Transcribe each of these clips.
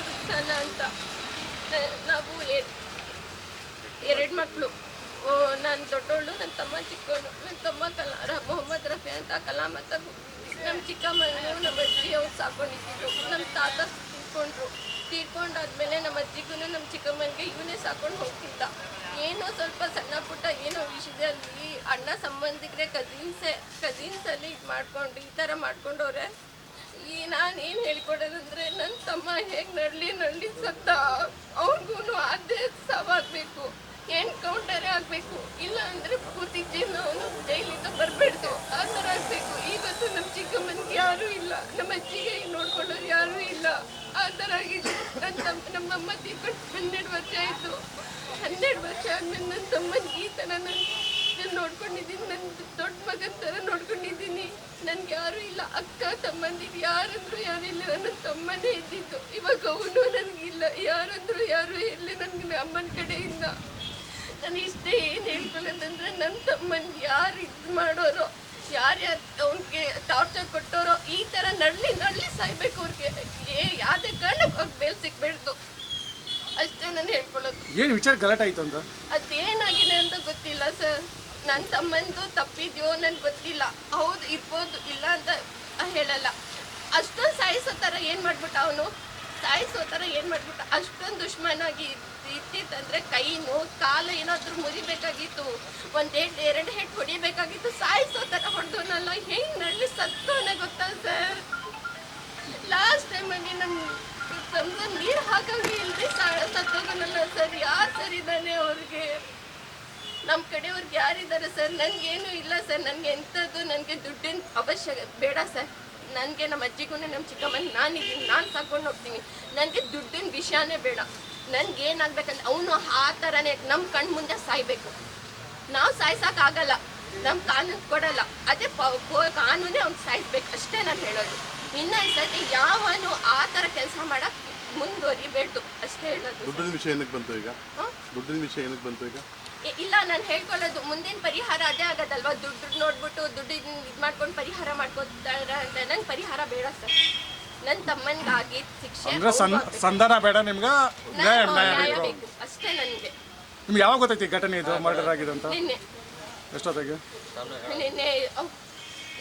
ರುಕ್ಸಾನ ಅಂತ ನಾವು ಎರಡು ಮಕ್ಕಳು ನಾನು ದೊಡ್ಡವಳು ನನ್ನ ತಮ್ಮ ಚಿಕ್ಕವಳು ನನ್ನ ತಮ್ಮ ಕಲಾ ಮೊಹಮ್ಮದ್ ರಫಿ ಅಂತ ಕಲಾಮತ ನಮ್ಮ ಚಿಕ್ಕಮ್ಮನೂ ನಮ್ಮ ಅಜ್ಜಿ ಅವ್ರು ಸಾಕೊಂಡಿದ್ದರು ನಮ್ಮ ತಾತ ತೀರ್ಕೊಂಡ್ರು ತೀರ್ಕೊಂಡಾದ್ಮೇಲೆ ನಮ್ಮ ಅಜ್ಜಿಗೂ ನಮ್ಮ ಚಿಕ್ಕಮ್ಮನಿಗೆ ಇವನೇ ಸಾಕೊಂಡು ಹೋಗ್ತಿದ್ದ ಏನೋ ಸ್ವಲ್ಪ ಸಣ್ಣ ಪುಟ್ಟ ಏನೋ ವಿಷಯದಲ್ಲಿ ಅಣ್ಣ ಸಂಬಂಧಿಕರೇ ಕಸಿನ್ಸೇ ಕಸಿನ್ಸಲ್ಲಿ ಇದು ಮಾಡ್ಕೊಂಡು ಈ ಥರ ಮಾಡ್ಕೊಂಡವ್ರೆ ಈ ನಾನು ಏನು ಹೇಳ್ಕೊಡೋದಂದ್ರೆ ನನ್ನ ತಮ್ಮ ಹೇಗೆ ನಡ್ಲಿ ನಡ್ಲಿ ಸತ್ತ ಅವ್ರಿಗೂ ಅದೇ ಸಾವಾಗಬೇಕು, ಎನ್ಕೌಂಟರೇ ಆಗಬೇಕು, ಇಲ್ಲ ಅಂದ್ರೆ ಪೂರ್ತಿ ಜೀವನ ಅವನು ಜೈಲಿಂದ ಬರಬೇಡ್ದು ಆ ಥರ ಆಗಬೇಕು. ಇವತ್ತು ನಮ್ಮ ಚಿಕ್ಕಮ್ಮನಿಗೆ ಯಾರೂ ಇಲ್ಲ, ನಮ್ಮ ಅಜ್ಜಿಗೆ ನೋಡ್ಕೊಳ್ಳೋರು ಯಾರೂ ಇಲ್ಲ. ಆ ಥರ ಆಗಿದೆ. ನನ್ನ ತಮ್ಮ ನಮ್ಮಮ್ಮ ತೀರ್ಕೊಂಡು ಹನ್ನೆರಡು ವರ್ಷ ಆಯಿತು. ಹನ್ನೆರಡು ವರ್ಷ ಆದ್ಮೇಲೆ ನನ್ನ ತಮ್ಮನಿಗೆ ಈ ಥರ ನಾನು ನೋಡ್ಕೊಂಡಿದ್ದೀನಿ. ನನ್ನ ದೊಡ್ಡ ಮಗನ ಥರ ನೋಡ್ಕೊಂಡಿದ್ದೀನಿ. ನನ್ಗೆ ಯಾರು ಇಲ್ಲ. ಅಕ್ಕ ತಮ್ಮಂದಿಗೆ ಯಾರಂದ್ರು ಯಾರು ಇಲ್ಲ ನನ್ನ ತಮ್ಮನೇ ಇದ್ದಿದ್ದು. ಇವಾಗ ಅವನು ನನಗಿಲ್ಲ ಯಾರಂದ್ರು ಯಾರು ಇಲ್ಲ ನನಗೆ ಅಮ್ಮನ ಕಡೆಯಿಂದ ನಾನು ಇಷ್ಟೇ ಏನು ಹೇಳ್ಕೊಳ್ಳೋದಂದ್ರೆ ನನ್ನ ತಮ್ಮನಿಗೆ ಯಾರು ಇದು ಮಾಡೋರೋ ಯಾರ್ಯಾರು ಅವ್ನಿಗೆ ಟಾರ್ಚರ್ ಕೊಟ್ಟೋರೋ ಈ ಥರ ನಡ್ಲಿ ನಳ್ಳಿ ಸಾಯ್ಬೇಕು ಅವ್ರಿಗೆ. ಏ ಯಾವುದೇ ಕಾರಣಕ್ಕೆ ಅವ್ರಿಗೆ ಬೇಲ್ ಸಿಕ್ಬೇಡ್ದು. ಅಷ್ಟೇ ನಾನು ಹೇಳ್ಕೊಳ್ಳೋದು. ಏನು ವಿಚಾರ ಗಲಾಟೆ ಆಯ್ತು ಅಂತ ಅದೇನಾಗಿದೆ ಅಂತ ಗೊತ್ತಿಲ್ಲ ಸರ್. ನನ್ನ ತಮ್ಮಂದು ತಪ್ಪಿದ್ಯೋ ನನ್ಗೆ ಗೊತ್ತಿಲ್ಲ. ಹೌದು, ಇರ್ಬೋದು, ಇಲ್ಲ ಅಂತ ಹೇಳಲ್ಲ. ಅಷ್ಟೊಂದು ಸಾಯಿಸೋ ಥರ ಏನು ಮಾಡ್ಬಿಟ್ಟ ಅವನು? ಸಾಯಿಸೋ ಥರ ಏನು ಮಾಡ್ಬಿಟ್ಟ? ಅಷ್ಟೊಂದು ದುಶ್ಮನಾಗಿ ಇತ್ತಿತ್ತಂದ್ರೆ ಕೈನು ಕಾಲು ಏನಾದರೂ ಮುರಿಬೇಕಾಗಿತ್ತು. ಒಂದು ಹೆಡ್ ಎರಡು ಹೆಡ್ ಹೊಡಿಬೇಕಾಗಿತ್ತು. ಸಾಯಿಸೋ ಥರ ಹೊಡೆದವನಲ್ಲ ಹೆಂಗೆ ನಳ್ಳಿ ಸತ್ತವನ ಗೊತ್ತಾ ಸರ್? ಲಾಸ್ಟ್ ಟೈಮಲ್ಲಿ ನಮ್ಮ ತಂದೆ ನೀರು ಹಾಕಂಗೆ ಇಲ್ಲದೆ ಸತ್ತೋಗನಲ್ಲ ಸರ್? ಯಾರು ಸರ್ ಇದ್ದಾನೆ ಅವ್ರಿಗೆ? ನಮ್ಮ ಕಡೆಯವ್ರಿಗೆ ಯಾರಿದ್ದಾರೆ ಸರ್? ನನಗೇನು ಇಲ್ಲ ಸರ್. ನನಗೆ ಎಂಥದ್ದು ನನಗೆ ದುಡ್ಡಿನ ಅವಶ್ಯ ಬೇಡ ಸರ್. ನನಗೆ ನಮ್ಮ ಅಜ್ಜಿಗೂ ನಮ್ಮ ಚಿಕ್ಕಮ್ಮನ ನಾನಿದ್ದೀನಿ. ನಾನು ತಗೊಂಡು ಹೋಗ್ತೀನಿ. ನನಗೆ ದುಡ್ಡಿನ ವಿಷಯನೇ ಬೇಡ. ನನಗೆ ಏನಾಗ್ಬೇಕಂದ್ರೆ ಅವನು ಆ ಥರನೇ ನಮ್ಮ ಕಣ್ಣು ಮುಂದೆ ಸಾಯ್ಬೇಕು. ನಾವು ಸಾಯ್ಸೋಕ್ಕಾಗಲ್ಲ ನಮ್ಮ ಕಾನೂನು ಕೊಡಲ್ಲ. ಅದೇ ಪ- ಕಾನೂನೇ ಅವ್ನು ಸಾಯಿಸ್ಬೇಕು. ಅಷ್ಟೇ ನಾನು ಹೇಳೋದು. ಇನ್ನೊಂದು ಸತಿ ಯಾವನು ಆ ಥರ ಕೆಲಸ ಮಾಡಕ್ಕೆ ಮುಂದುವರಿಬೇಡ್ದು. ಅಷ್ಟೇ ಹೇಳೋದು ದುಡ್ಡಿನ ವಿಷಯ ಏನಕ್ಕೆ ಬಂತು ಈಗ? ದುಡ್ಡಿನ ವಿಷಯ ಏನಕ್ಕೆ ಬಂತು ಈಗ? ಇಲ್ಲ ನಾನು ಹೇಳ್ಕೊಳ್ಳೋದು ಮುಂದಿನ ಪರಿಹಾರ ಅದೇ ಆಗೋದಲ್ವಾ? ದುಡ್ಡು ನೋಡ್ಬಿಟ್ಟು ದುಡ್ಡು ಇದು ಮಾಡ್ಕೊಂಡು ಪರಿಹಾರ ಮಾಡ್ಕೊತಾರೆ ಅಂದ್ರೆ ನಂಗೆ ಪರಿಹಾರ ಬೇಡ ಸರ್. ನನ್ನ ತಮ್ಮನಿಗಾಗಿ ಶಿಕ್ಷೆ ಅಂದ್ರೆ ಸನ್ ಸಂಧಾನ ಬೇಡ ನಿಮ್ಗೆ? ನ್ಯಾಯ ನ್ಯಾಯ ನ್ಯಾಯ ಬೇಕು. ಬೇಕು. ಅಷ್ಟೇ ನನಗೆ. ನಿಮ್ಗೆ ಯಾವಾಗ ಗೊತ್ತೈತಿ ಘಟನೆ ಇದು ಮರ್ಡರ್ ಆಗಿದೆ ಅಂತ? ನಿನ್ನೆ. ಎಷ್ಟೊತ್ತಿಗೆ? ನಿನ್ನೆ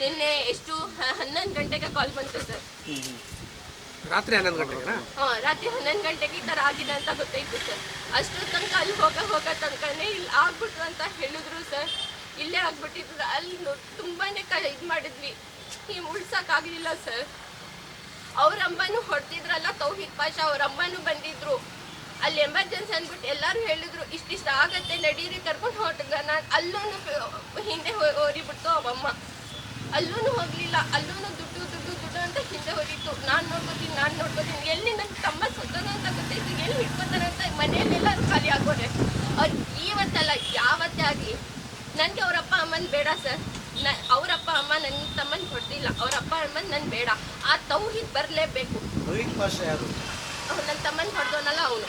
ನಿನ್ನೆ ಎಷ್ಟು ಹನ್ನೊಂದು ಗಂಟೆಗೆ ಕಾಲ್ ಬಂತು ಸರ್. ರಾತ್ರಿ ಹನ್ನೊಂದು ಗಂಟೆಗೆ ಹಾ, ರಾತ್ರಿ ಹನ್ನೊಂದು ಗಂಟೆಗೆ ಈ ಥರ ಆಗಿದೆ ಅಂತ ಗೊತ್ತಾಯ್ತು ಸರ್. ಅಷ್ಟು ತನಕ ಅಲ್ಲಿ ಹೋಗ ಹೋಗ ತನಕನೇ ಇಲ್ಲಿ ಆಗ್ಬಿಟ್ರು ಅಂತ ಹೇಳಿದ್ರು ಸರ್. ಇಲ್ಲೇ ಆಗ್ಬಿಟ್ಟಿದ್ರು. ಅಲ್ಲಿ ತುಂಬಾನೇ ಕ ಇದು ಮಾಡಿದ್ವಿ. ಈ ಆಗ್ಲಿಲ್ಲ ಸರ್. ಅವ್ರ ಅಮ್ಮನು ಹೊಡೆದಿದ್ರಲ್ಲ ತೌಹಿದ್ ಪಾಷ ಅವ್ರ ಅಮ್ಮನೂ ಬಂದಿದ್ರು. ಅಲ್ಲಿ ಎಮರ್ಜೆನ್ಸಿ ಅಂದ್ಬಿಟ್ಟು ಎಲ್ಲರೂ ಹೇಳಿದ್ರು ಇಷ್ಟಿಷ್ಟ ಆಗತ್ತೆ, ನಡೀರಿ ಕರ್ಕೊಂಡು ಹೊರಟ ನಾನು ಅಲ್ಲೂ ಹಿಂದೆ ಓರಿಬಿಟ್ಟು ಅಲ್ಲೂ ಹೋಗ್ಲಿಲ್ಲ ಅಲ್ಲೂ ದುಡ್ಡು ದುಡ್ಡು ದುಡ್ಡು ಅಂತ ಹಿಂದೆ ಹೋಗಿತ್ತು. ನಾನು ನೋಡ್ಕೋತೀನಿ ನಾನು ನೋಡ್ಕೋತೀನಿ. ಎಲ್ಲಿ ನನ್ನ ತಮ್ಮ ಸುತ್ತದ ಅಂತ ಗೊತ್ತಾಯ್ತು. ಎಲ್ಲಿ ಹಿಡ್ಕೋತಾನೆ ಅಂತ ಮನೆಯಲ್ಲೆಲ್ಲ ಖಾಲಿ ಆಗೋದೆ ಅವ್ರು ಇವತ್ತಲ್ಲ ಯಾವತ್ತೇ ಆಗಲಿ. ನನಗೆ ಅವರಪ್ಪ ಅಮ್ಮನ ಬೇಡ ಸರ್. ನ ಅವರಪ್ಪ ಅಮ್ಮ ನನ್ನ ತಮ್ಮನ ಹೊಡೆದಿಲ್ಲ ಅವರಪ್ಪ ಅಮ್ಮನ ನನ್ ಬೇಡ. ಆ ತೌಹಿದ್ ಬರಲೇಬೇಕು. ಅವ್ನು ನನ್ನ ತಮ್ಮನ ಹೊಡೆದವನಲ್ಲ ಅವನು.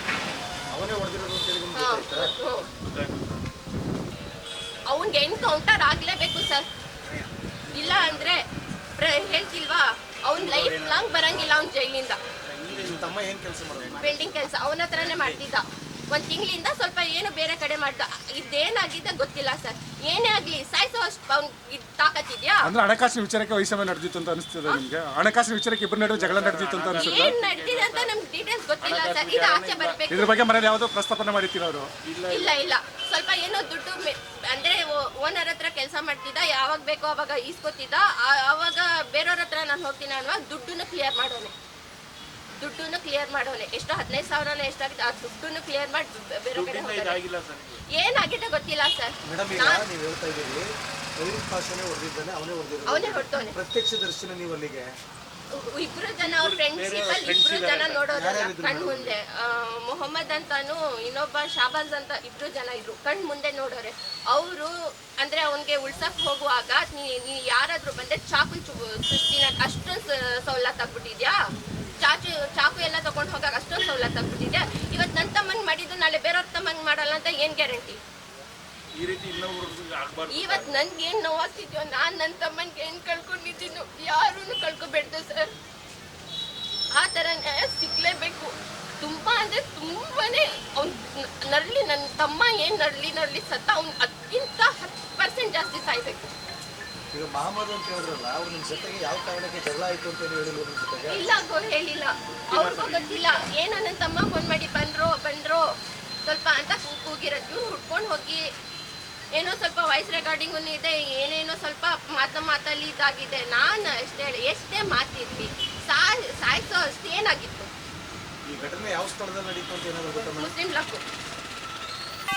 ಅವನ್ಗೆ ಎನ್ಕೌಂಟರ್ ಆಗ್ಲೇಬೇಕು ಸರ್. ಇಲ್ಲ ಅಂದ್ರೆ ಹೇಳ್ತಿಲ್ವಾ? ಅವ್ನ್ ಲೈಫ್ ಲಾಂಗ್ ಬರಂಗಿಲ್ಲ ಅವ್ನ್ ಜೈಲಿಂದ. ತಮ್ಮ ಏನ್ ಕೆಲಸ ಬಿಲ್ಡಿಂಗ್ ಕೆಲಸ. ಅವನ ಹತ್ರನೇ ಮಾಡ್ತಿದ್ದ. ಒಂದ್ ತಿಂಗಳಿಂದ ಸ್ವಲ್ಪ ಏನು ಬೇರೆ ಕಡೆ ಮಾಡ್ತಾ ಇದೇನಾಗಿದೆ ಗೊತ್ತಿಲ್ಲ ಸರ್. ಏನೇ ಆಗ್ಲಿ ಸಾಯಿಸೋ ಅಷ್ಟು ಅವ್ನ್ ಇದ್ ತಾಕತ್ತಿದ್ಯಾ? ಅಂದ್ರೆ ಹಣಕಾಸಿನ ವಿಚಾರಕ್ಕೆ ವೈಷಮ್ಯ ನಡೆದಿತ್ತು ಅಂತ ಅನಿಸ್ತದೆ ನಿಮ್ಗೆ? ಹಣಕಾಸಿನ ವಿಚಾರಕ್ಕೆ ಇಬ್ಬರು ನಡುವೆ ಜಗಳ ನಡೆದಿತ್ತು ಅಂತ ಅನಿಸ್ತದೆ? ಏನ್ ನಡ್ದಿದೆ ಅಂತ ನಮ್ಗೆ ಡೀಟೇಲ್ಸ್ ಗೊತ್ತಿಲ್ಲ ಸರ್. ಇದು ಆಚೆ ಬರ್ಬೇಕು. ಇದ್ರ ಬಗ್ಗೆ ಮನೇಲಿ ಯಾವುದೋ ಪ್ರಸ್ತಾಪನೆ ಮಾಡಿರ್ತೀರ ಅವರು? ಇಲ್ಲ ಇಲ್ಲ. ಸ್ವಲ್ಪ ಏನೋ ದುಡ್ಡು ಮೆ- ಅಂದ್ರೆ ಓನರ್ ಹತ್ರ ಕೆಲಸ ಮಾಡ್ತಿದ್ದ ಯಾವಾಗ ಬೇಕೋ ಅವಾಗ ಈಸ್ಕೊತಿದ್ದ. ಆ- ಅವಾಗ ಬೇರೆಯವ್ರ ಹತ್ರ ನಾನು ಹೋಗ್ತೀನಿ ಅನ್ನುವಾಗ ದುಡ್ಡನ್ನು ಕ್ಲಿಯರ್ ಮಾಡೋನೆ. ದುಡ್ಡನ್ನು ಕ್ಲಿಯರ್ ಮಾಡೋನೆ ಎಷ್ಟೋ ಹದಿನೈದು ಸಾವಿರನ ಎಷ್ಟಾಗಿದೆ ಆ ದುಡ್ಡನ್ನು ಕ್ಲಿಯರ್ ಮಾಡಿ ಬೇರೆ ಕಡೆ. ಏನಾಗಿದೆ ಗೊತ್ತಿಲ್ಲ ಸರ್. ಮೇಡಮ್ ಈಗ ನೀವು ಹೇಳ್ತಾ ಇದ್ದೀರಿ ರೋಹಿತ್ ಪಾಷನೇ ಹೊಡೆದಿದ್ದಾನೆ ಅವನೇ ಅವನೇ ಹೊಡೆದಿರೋದು ಹೊಡ್ತವನೆ ಪ್ರತ್ಯಕ್ಷ ದರ್ಶನ ನೀವು ಅಲ್ಲಿಗೆ? ಇಬ್ರು ಜನ ಅವ್ರ ಫ್ರೆಂಡ್ಶಿಪ್ ಅಲ್ಲಿ ಇಬ್ರು ಜನ ನೋಡೋದಲ್ಲ ಯಾರ್ಯಾರಿದ್ರು ಕಣ್ ಮುಂದೆ. ಆ, ಮೊಹಮ್ಮದ್ ಅಂತಾನು ಇನ್ನೊಬ್ಬ ಶಾಬಾಜ್ ಅಂತ ಇಬ್ರು ಜನ ಇದ್ರು. ಕಣ್ ಮುಂದೆ ನೋಡೋರೆ. ಅವರು ಅಂದ್ರೆ ಅವನ್ಗೆ ಉಳ್ಸಕ್ ಹೋಗುವಾಗ ನೀ ನೀ ಯಾರಾದ್ರೂ ಬಂದ್ರೆ ಚಾಕು ಚುಸ್ತಿನ ಅಷ್ಟೊಂದು ಸವಲತ್ತು ಆಗ್ಬಿಟ್ಟಿದ್ಯಾ ಚಾಚು ಚಾಕು ಎಲ್ಲ ತಗೊಂಡು ಹೋಗಕ್ಕೆ ಅಷ್ಟೊಂದು ಸವಲತ್ತು ಆಗ್ಬಿಟ್ಟಿದೆ. ಇವತ್ತು ನನ್ನ ತಮ್ಮನ್ ಮಾಡಿದ್ದು ನಾಳೆ ಬೇರೆಯವ್ರ ತಮ್ಮನ್ ಮಾಡಲ್ಲ ಅಂತ ಏನ್ ಗ್ಯಾರಂಟಿ? ಈ ರೀತಿ ಇವತ್ತು ನನ್ಗೆ ಏನ್ ನೋವಾಗ್ತಿದ್ಯೋ ನಾನ್ ನನ್ನ ತಮ್ಮನ್ಗೆ ಏನ್ ಕಳ್ಕೊಂಡಿದ್ದೀನೋ ಯಾರೂ ಕಳ್ಕೊಬೇಡ್ದು ಸರ್. ಆ ಥರ ನ್ಯಾಯ ಸಿಗ್ಲೇಬೇಕು. ತುಂಬ ಅಂದರೆ ತುಂಬಾನೇ ಅವ್ನು ನರಳಿ ನನ್ನ ತಮ್ಮ ಏನು ನರಳಿ ನರಳಿ ಸತ್ತ ಅವ್ನು ಅದಕ್ಕಿಂತ ಹತ್ತು ಪರ್ಸೆಂಟ್ ಜಾಸ್ತಿ ಸಾಯ್ಬೇಕು. ಈಗ ಮಹಮ್ಮದ್ ಅಂತ ಹೇಳಿದ್ರಲ್ಲ ಅವ್ರು ನಿಮ್ಮ ಜೊತೆಗೆ ಯಾವ ಕಾರಣಕ್ಕೆ ಜಗಳ ಆಯ್ತು ಅಂತ ಹೇಳಿ ಹೇಳಿದ್ರು ನಿಮ್ಮ ಜೊತೆಗೆ? ಇಲ್ಲ ಗೋ ಹೇಳಿಲ್ಲ. ಅವ್ರಿಗೂ ಗೊತ್ತಿಲ್ಲ. ಏನೋ ನನ್ನ ತಮ್ಮ ಫೋನ್ ಮಾಡಿ ಬಂದ್ರು ಬಂದ್ರು ಸ್ವಲ್ಪ ಅಂತ ಕೂಗಿರೋದು ಇವ್ನು ಹುಡ್ಕೊಂಡು ಹೋಗಿ ಏನೋ ಸ್ವಲ್ಪ ವಾಯ್ಸ್ ರೆಕಾರ್ಡಿಂಗ್ ಇದೆ ಏನೇನೋ ಸ್ವಲ್ಪ ಮಾತ ಮಾತಲ್ಲಿ ಇದಾಗಿದೆ. ನಾನು ಅಷ್ಟೇ ಎಷ್ಟೇ ಮಾತಿದ್ವಿ ಸಾಯ್ ಸಾಯ್ಸೋ ಅಷ್ಟು ಏನಾಗಿತ್ತು ಈ ಘಟನೆ ಯಾವ ಸ್ಥಳದಲ್ಲಿ ನಡೀತು ಅಂತ ಏನಾದ್ರು ಗೊತ್ತಾ ಮುಸ್ಲಿಂ ಲಕ್ಕು.